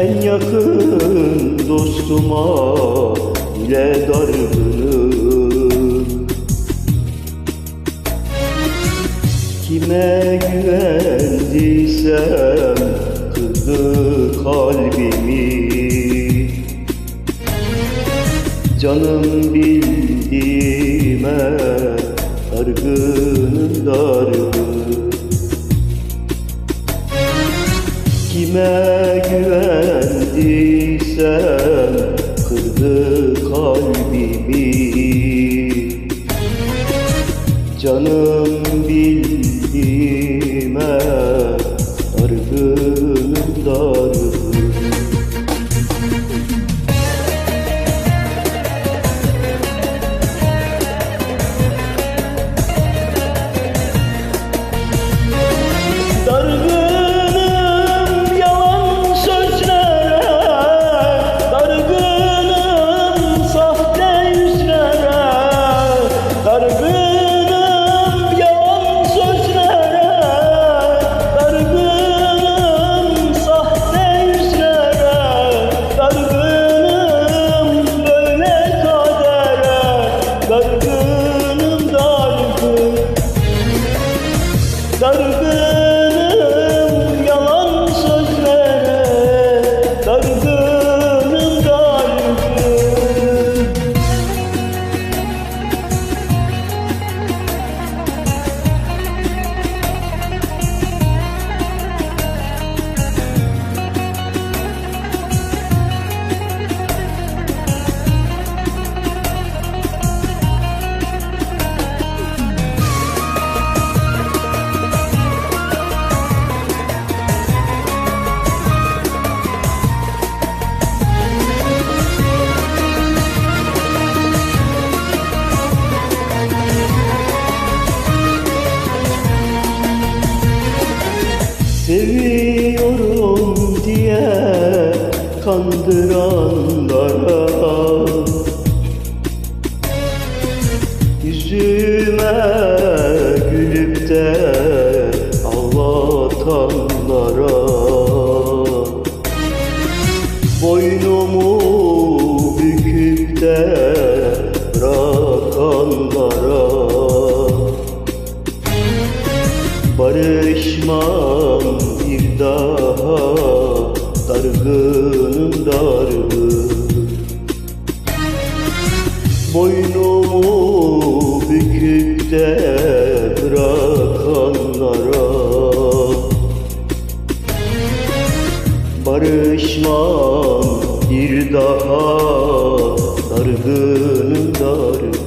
En yakın dostuma bile dargınım Kime güvendiysem kırdı kalbimi. Canım bildiğime dargınım dargın Kime güvendiysem kırdı kalbimi. Canım bildiğime dargınım dargın Dargınım Seviyorum diye kandıranlara. Yüzüme gülüp de ağlatanlara Barışmam bir daha Dargınım dargın. Boynumu büküp de bırakanlara Barışmam bir daha Dargınım dargın